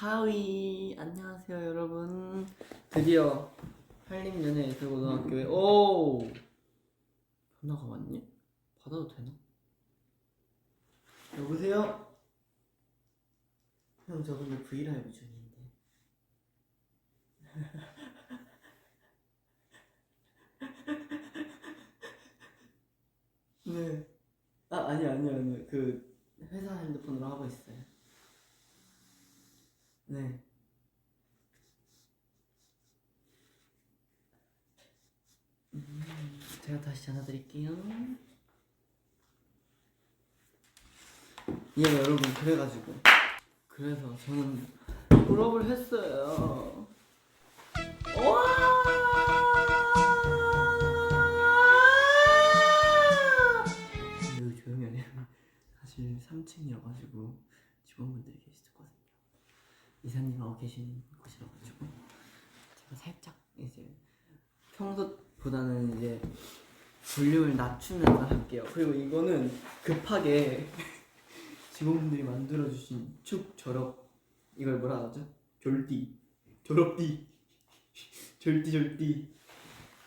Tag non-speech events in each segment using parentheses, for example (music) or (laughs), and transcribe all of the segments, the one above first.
하위 안녕하세요 여러분 드디어 한림연예 예술고등학교에 오 전화가 왔니? 받아도 되나? 여보세요? 형 저 근데 브이라이브 중인데 (laughs) 네. 아 아니 아니요 아니요 그 회사 핸드폰으로 하고 있어요. 네. 음, 제가 다시 전화 드릴게요. 예 여러분 그래가지고 그래서 저는 졸업을 했어요. 와! 사실 3층이어가지고 직원분들이 계시거든요. 이사님하고 계신 곳이라 가지고 제가 살짝 이제 평소보다는 이제 볼륨을 낮추면서 할게요. 그리고 이거는 급하게 (laughs) 직원분들이 만들어주신 축 졸업 이걸 뭐라 하죠? 졸띠 졸업띠 졸띠 졸띠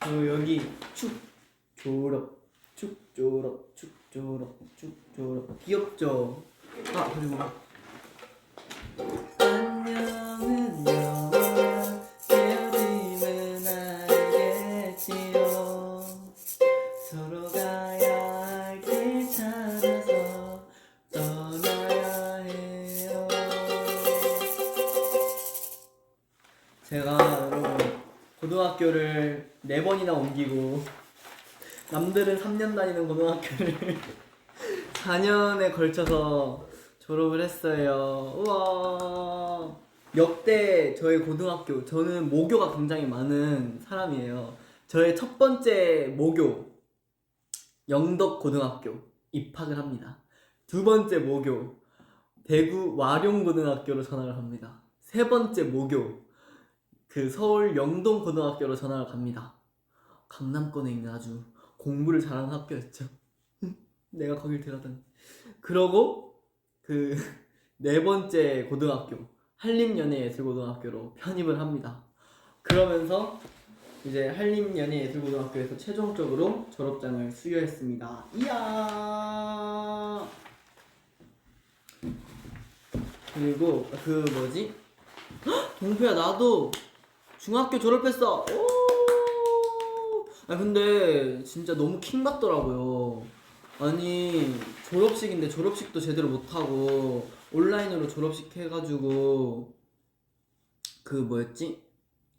그리고 여기 축 졸업 축 졸업 축 졸업 축 졸업 귀엽죠? 아 그리고 고등학교를 네 번이나 옮기고 남들은 3년 다니는 고등학교를 (laughs) 4년에 걸쳐서 졸업을 했어요. 우와. 역대 저희 고등학교, 저는 모교가 굉장히 많은 사람이에요. 저의 첫 번째 모교, 영덕 고등학교 입학을 합니다. 두 번째 모교, 대구 와룡 고등학교로 전학을 합니다. 세 번째 모교, 그 서울 영동 고등학교로 전학을 갑니다. 강남권에 있는 아주 공부를 잘하는 학교였죠. (laughs) 내가 거길 들어다니. 그러고 그 (laughs) 네 번째 고등학교 한림연예예술고등학교로 편입을 합니다. 그러면서 이제 한림연예예술고등학교에서 최종적으로 졸업장을 수여했습니다. 이야. 그리고 그 뭐지? 헉, (gasps) 동표야 나도 중학교 졸업했어. 오! 아 근데 진짜 너무 킹 받더라고요. 아니 졸업식인데 졸업식도 제대로 못 하고 온라인으로 졸업식 해가지고 그 뭐였지?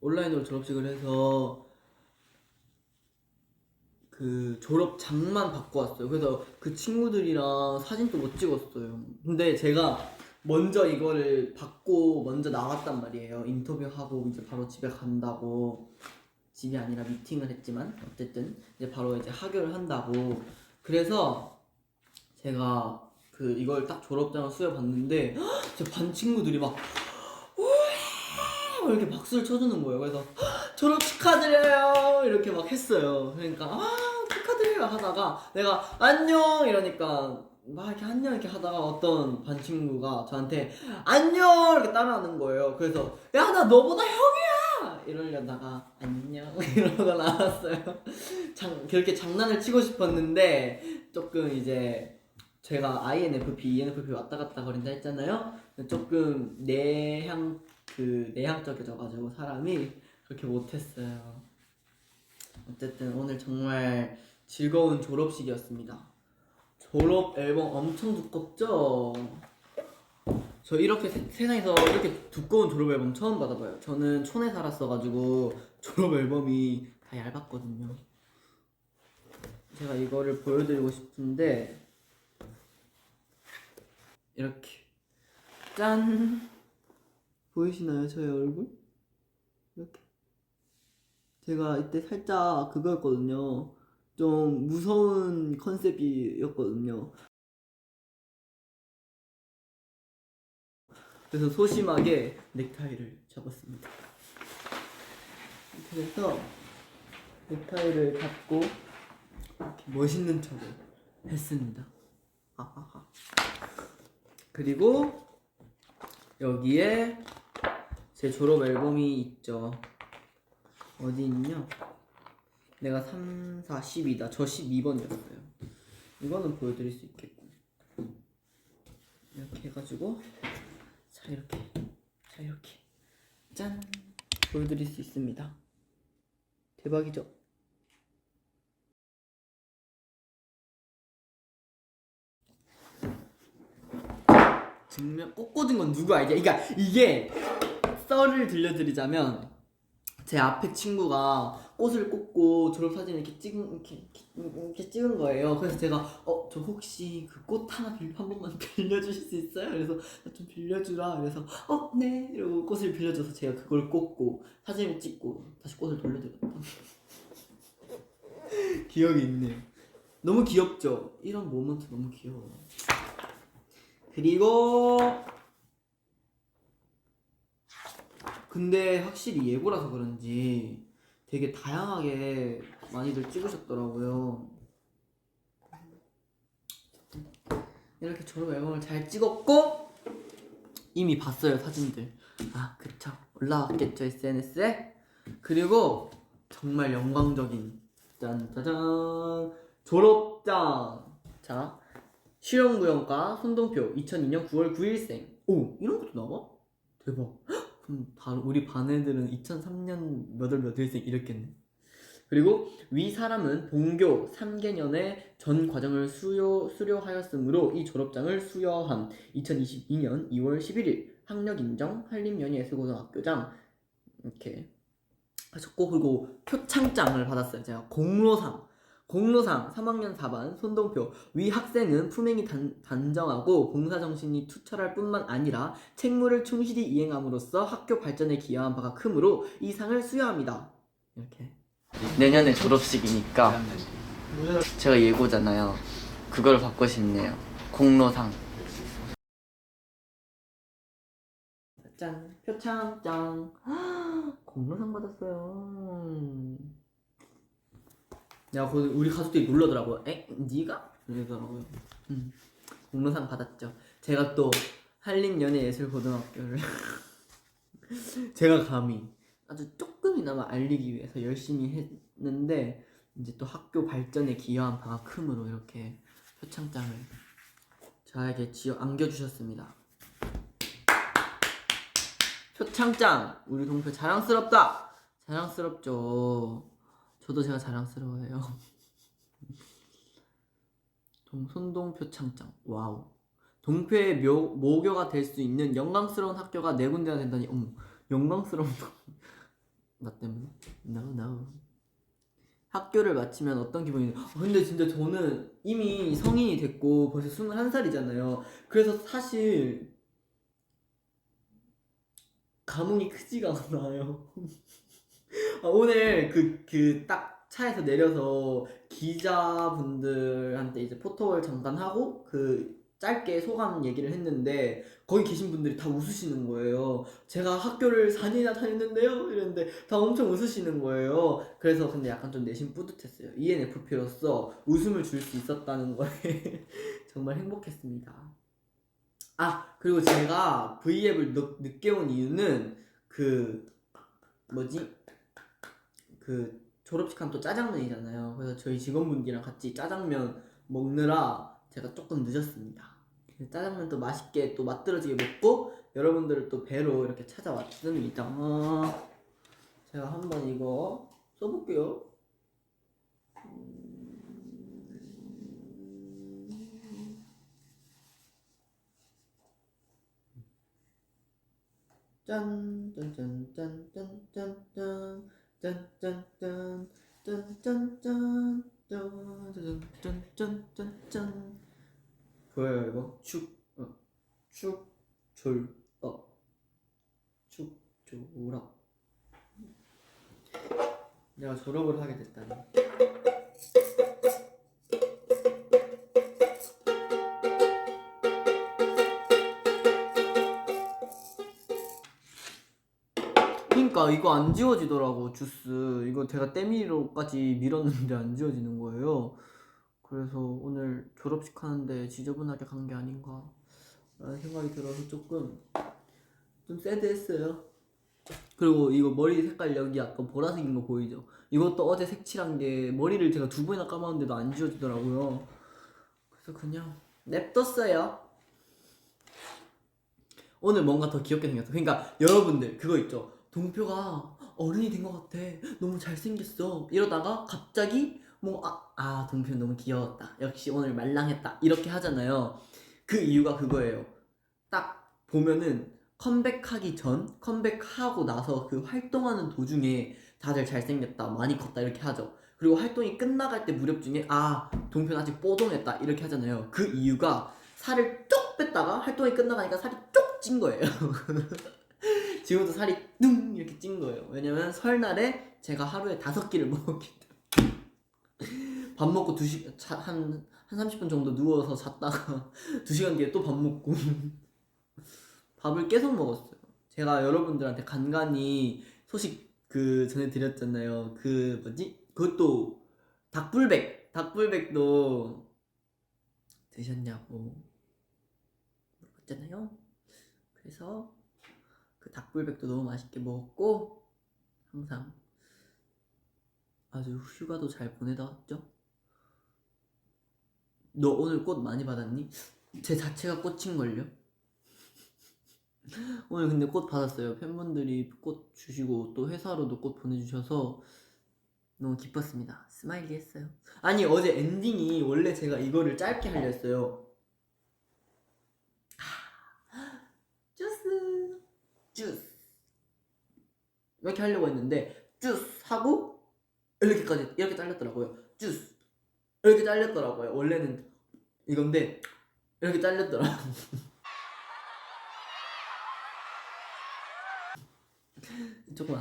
온라인으로 졸업식을 해서 그 졸업 장만 받고 왔어요. 그래서 그 친구들이랑 사진도 못 찍었어요. 근데 제가 먼저 이거를 받고 먼저 나왔단 말이에요. 인터뷰하고 이제 바로 집에 간다고. 집이 아니라 미팅을 했지만 어쨌든 이제 바로 이제 하교를 한다고. 그래서 제가 그 이걸 딱 졸업장을 수여 받는데 (gasps) 제 반 친구들이 막 우와 이렇게 박수를 쳐주는 거예요. 그래서 (gasps) 졸업 축하드려요 이렇게 막 했어요. 그러니까 아 축하드려요 하다가 내가 안녕 이러니까 막 이렇게 안녕 이렇게 하다가 어떤 반 친구가 저한테 안녕 이렇게 따라하는 거예요. 그래서 야 나 너보다 형이야 이러려다가 안녕 (laughs) 이러고 나왔어요. 장 그렇게 장난을 치고 싶었는데 조금 이제 제가 INFP, ENFP 왔다 갔다 거린다 했잖아요. 조금 내향 그 내향적이져가지고 사람이 그렇게 못했어요. 어쨌든 오늘 정말 즐거운 졸업식이었습니다. 졸업 앨범 엄청 두껍죠? 저 이렇게 세, 세상에서 이렇게 두꺼운 졸업 앨범 처음 받아봐요. 저는 촌에 살았어가지고 졸업 앨범이 다 얇았거든요. 제가 이거를 보여드리고 싶은데 이렇게 짠 보이시나요 저의 얼굴? 이렇게 제가 이때 살짝 그거였거든요 좀 무서운 컨셉이었거든요 그래서 소심하게 넥타이를 잡았습니다 그래서 넥타이를 잡고 멋있는 척을 했습니다 하하하. 그리고 여기에 제 졸업 앨범이 있죠. 어디 있냐? 내가 3, 4, 10이다. 저 12번이었어요. 이거는 보여드릴 수 있겠고. 이렇게 해가지고 자 이렇게 자 이렇게 짠 보여드릴 수 있습니다. 대박이죠? 증명 꼭 꽂은 건 누구 아이디야? 그러니까 이게 썰을 들려드리자면 제 앞에 친구가 꽃을 꽂고 졸업 사진 이렇게 찍은 이렇게, 이렇게, 이렇게 찍은 거예요. 그래서 제가 어 저 혹시 그 꽃 하나 빌, 한 번만 (laughs) 빌려주실 수 있어요? 그래서 나좀 빌려주라. 그래서 어 네. 이러고 꽃을 빌려줘서 제가 그걸 꽂고 사진을 찍고 다시 꽃을 돌려드렸다. (laughs) 기억이 있네요. 너무 귀엽죠? 이런 모먼트 너무 귀여워. 그리고 근데 확실히 예고라서 그런지 되게 다양하게 많이들 찍으셨더라고요. 이렇게 졸업 앨범을 잘 찍었고 이미 봤어요 사진들. 아 그쵸 올라왔겠죠 SNS에. 그리고 정말 영광적인 짠짜잔 졸업장. 자 실용구형과 손동표 2002년 9월 9일생. 오 이런 것도 나와? 대박. 그럼 다 우리 반 애들은 2003년 몇월 몇일생 이랬겠네. 그리고 위 사람은 본교 3개년의 전 과정을 수료, 수료하였으므로 이 졸업장을 수여함. 2022년 2월 11일 학력 인정 한림연예예술고등학교장. 이렇게. 하셨고 그리고 표창장을 받았어요. 제가 공로상 공로상 3학년 4반 손동표. 위 학생은 품행이 단, 단정하고 봉사 정신이 투철할 뿐만 아니라 책무를 충실히 이행함으로써 학교 발전에 기여한 바가 크므로 이 상을 수여합니다. 이렇게. 내년에 졸업식이니까 제가 예고잖아요. 그걸 받고 싶네요. 공로상. 짠. 표창장 (gasps) 공로상 받았어요 내가 거기 우리 가족들이 놀라더라고요 에? 니가? 이러더라고요 음, 공로상 받았죠 제가 또 한림연예예술고등학교를 (laughs) 제가 감히 아주 조금이나마 알리기 위해서 열심히 했는데 이제 또 학교 발전에 기여한 바가 크므로 이렇게 표창장을 저에게 지어 안겨주셨습니다. 표창장 우리 동표 자랑스럽다. 자랑스럽죠. 저도 제가 자랑스러워해요. (laughs) 동 손동 표 창장 와우. 동표의 묘, 모교가 될 수 있는 영광스러운 학교가 네 군데나 된다니 어머 영광스러운 (laughs) 나 때문에? No, no. 학교를 마치면 어떤 기분이? 아, 근데 진짜 저는 이미 성인이 됐고 벌써 21살이잖아요. 그래서 사실 감흥이 크지가 않아요. (laughs) (laughs) 아, 오늘 그 그 딱 차에서 내려서 기자분들한테 이제 포토월 잠깐 하고 그 짧게 소감 얘기를 했는데 거기 계신 분들이 다 웃으시는 거예요. 제가 학교를 4년이나 다녔는데요? 이랬는데 다 엄청 웃으시는 거예요. 그래서 근데 약간 좀 내심 뿌듯했어요. ENFP로서 웃음을 줄 수 있었다는 거에 (laughs) 정말 행복했습니다. 아, 그리고 제가 V앱을 늦게 온 이유는 그 뭐지? 그 졸업식 하면 또 짜장면이잖아요. 그래서 저희 직원분들이랑 같이 짜장면 먹느라 제가 조금 늦었습니다. 짜장면 또 맛있게 또 맛들어지게 먹고 여러분들을 또 뵈러 이렇게 찾아왔습니다. 제가 한번 이거 써볼게요. 짠, 짠, 짠, 짠, 짠, 짠, 짠짠짠 짠짠짠 짠짠짠짠짠 보여요 이거? 축, 어, 축, 졸, 어, 축, 졸업. 내가 졸업을 하게 됐다니. 그러니까 이거 안 지워지더라고 주스 이거 제가 때밀이로까지 밀었는데 안 지워지는 거예요 그래서 오늘 졸업식 하는데 지저분하게 간 게 아닌가 라는 생각이 들어서 조금 좀 새드했어요. 그리고 이거 머리 색깔 여기 약간 보라색인 거 보이죠? 이것도 어제 색칠한 게 머리를 제가 두 번이나 감았는데도 안 지워지더라고요. 그래서 그냥 냅뒀어요. 오늘 뭔가 더 귀엽게 생겼어. 그러니까 여러분들 그거 있죠. 동표가 어른이 된 것 같아. 너무 잘생겼어. 이러다가 갑자기 뭐 아, 아 동표 너무 귀여웠다. 역시 오늘 말랑했다. 이렇게 하잖아요. 그 이유가 그거예요. 딱 보면은 컴백하기 전, 컴백하고 나서 그 활동하는 도중에 다들 잘생겼다, 많이 컸다 이렇게 하죠. 그리고 활동이 끝나갈 때 무렵 중에 아 동표는 아직 뽀동했다 이렇게 하잖아요. 그 이유가 살을 쪽 뺐다가 활동이 끝나가니까 살이 쪽 찐 거예요. (laughs) 지금도 살이 뚱 이렇게 찐 거예요. 왜냐면 설날에 제가 하루에 다섯 끼를 (laughs) 먹었기 때문에 밥 먹고 두 시, 자, 한, 한 30분 정도 누워서 잤다가 (laughs) 두 시간 뒤에 또 밥 먹고 (laughs) 밥을 계속 먹었어요. 제가 여러분들한테 간간히 소식 그 전에 드렸잖아요. 그 뭐지? 그것도 닭불백, 닭불백도 드셨냐고 물어봤잖아요. 그래서 그 닭불백도 너무 맛있게 먹었고 항상 아주 휴가도 잘 보내다 왔죠. 너 오늘 꽃 많이 받았니? 제 자체가 꽃인걸요? (laughs) 오늘 근데 꽃 받았어요. 팬분들이 꽃 주시고 또 회사로도 꽃 보내주셔서 너무 기뻤습니다. 스마일리 했어요. 아니 어제 엔딩이 원래 제가 이거를 짧게 하려 했어요. 아, 주스 주스 이렇게 하려고 했는데 주스 하고 이렇게까지 이렇게 잘렸더라고요. 주스 이렇게 잘렸더라고요. 원래는 이건데 이렇게 잘렸더라고요. (laughs) 조금.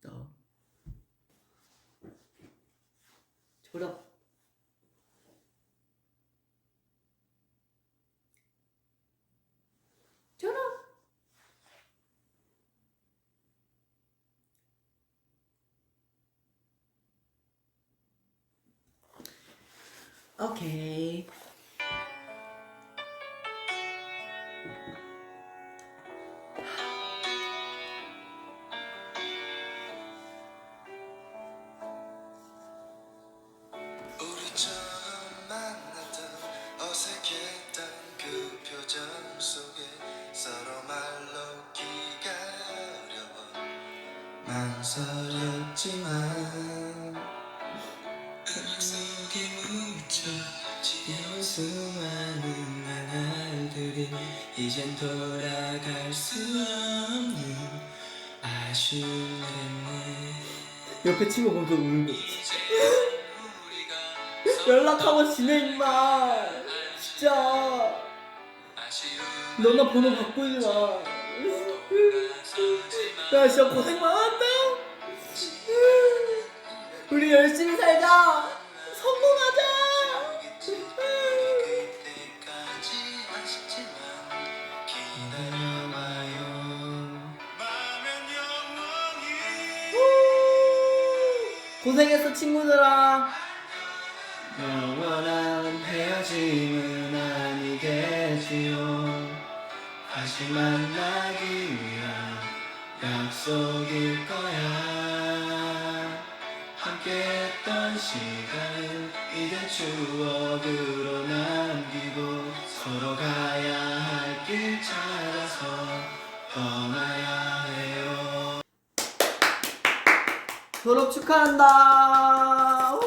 졸업. 졸업. 이젠 돌아갈 수 없는 아쉬움이네 옆에 친구 보면서 우는 거. (laughs) 연락하고 지내 임마. 진짜. 너나 번호 바꾸지 마. 야 진짜 고생 많았다. 우리 열심히 살자. 성공하자. 고생했어 친구들아. 영원한 헤어짐은 아니겠지요. 다시 만나기 위한 약속일 거야. 함께했던 시간을 이제 추억으로 남기고 서로 가야 할 길 찾아서 떠나야 졸업 축하한다. 우!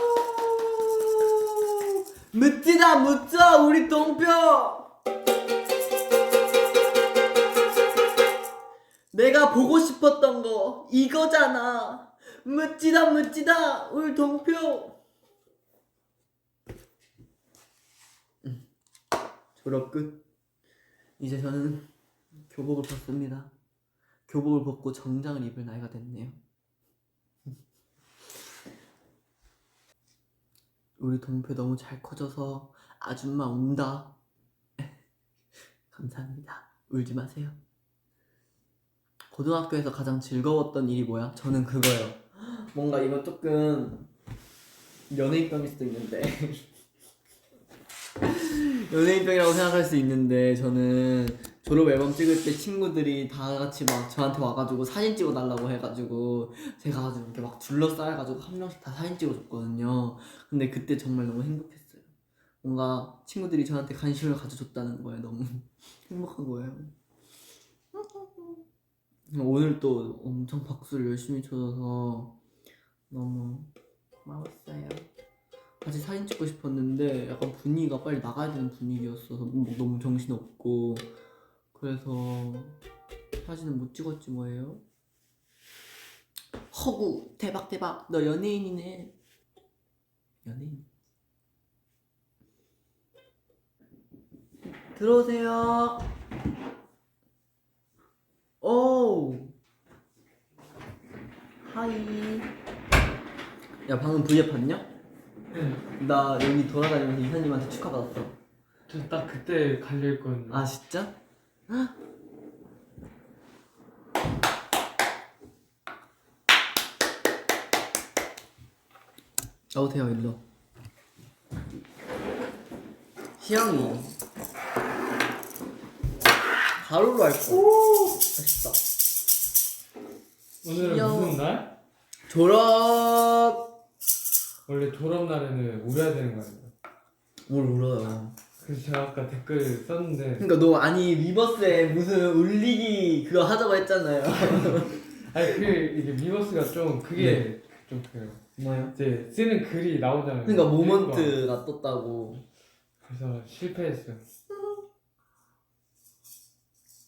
묻지다 묻자 우리 동표. 내가 보고 싶었던 거 이거잖아. 묻지다 묻지다 우리 동표. 음, 졸업 끝. 이제 저는 교복을 벗습니다. 교복을 벗고 정장을 입을 나이가 됐네요. 우리 동표 너무 잘 커져서 아줌마 운다. (laughs) 감사합니다. 울지 마세요. 고등학교에서 가장 즐거웠던 일이 뭐야? 저는 그거요. 뭔가 이거 조금 연예인병일 수도 있는데 (laughs) 연예인병이라고 생각할 수 있는데 저는 졸업 앨범 찍을 때 친구들이 다 같이 막 저한테 와가지고 사진 찍어달라고 해가지고 제가 아주 이렇게 막 둘러싸여가지고 한 명씩 다 사진 찍어줬거든요. 근데 그때 정말 너무 행복했어요. 뭔가 친구들이 저한테 관심을 가져줬다는 거에 너무 (laughs) 행복한 거예요. 오늘 또 엄청 박수를 열심히 쳐줘서 너무 고마웠어요. 같이 사진 찍고 싶었는데 약간 분위기가 빨리 나가야 되는 분위기였어서 뭐 너무 정신없고 그래서 사진을 못 찍었지 뭐예요. 허구 대박 대박 너 연예인이네. 연예인. 들어오세요. 오. 하이. 야 방금 V앱 봤냐? 네. 나 여기 돌아다니면서 이사님한테 축하받았어. 저 딱 그때 갈려있거든요. 아 진짜? 나오세요 일로. 희영이. 가루로 할 거. 맛있다. 오늘은 귀여워. 무슨 날? 졸업. 원래 졸업 날에는 울어야 되는 거 아니에요? 뭘 울어요? 그래서 제가 아까 댓글 썼는데 그러니까 너 아니 리버스에 무슨 울리기 그거 하자고 했잖아요. (laughs) 아니 그 이게 미버스가 좀 그게 좀 그래요. 뭐요? 이제 쓰는 글이 나오잖아요. 그러니까 읽고. 모먼트가 떴다고. 그래서 실패했어요.